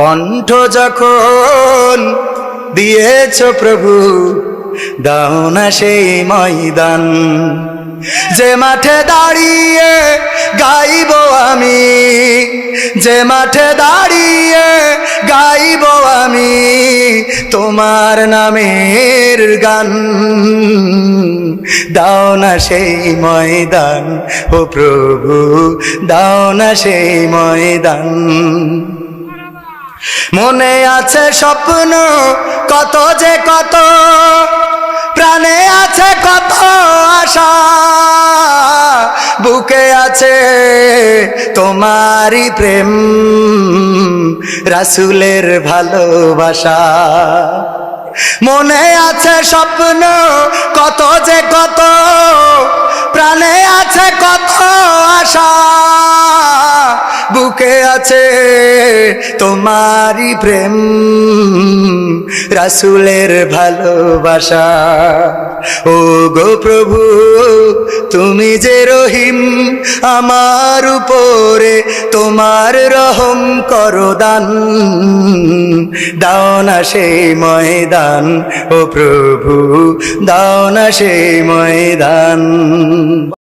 কণ্ঠ যখন দিয়েছ প্রভু, দাও না সেই ময়দান। যে মাঠে দাঁড়িয়ে গাইব আমি, যে মাঠে দাঁড়িয়ে গাইব আমি, তোমার নামের গান। দাও না সেই ময়দান, ও প্রভু, দাও না সেই ময়দান। মনে আছে স্বপ্ন, কত যে কত, প্রাণে আছে কত আশা, বুকে আছে তোমারই প্রেম, রাসুলের ভালোবাসা। মনে আছে স্বপ্ন, কত যে কত বুকে আছে তোমারই প্রেম, রাসুলের ভালোবাসা। ও গো প্রভু, তুমি যে রহিম, আমার উপরে তোমার রহম করো দান। দাও না সেই ময়দান, ও প্রভু, দাও না সেই ময়দান।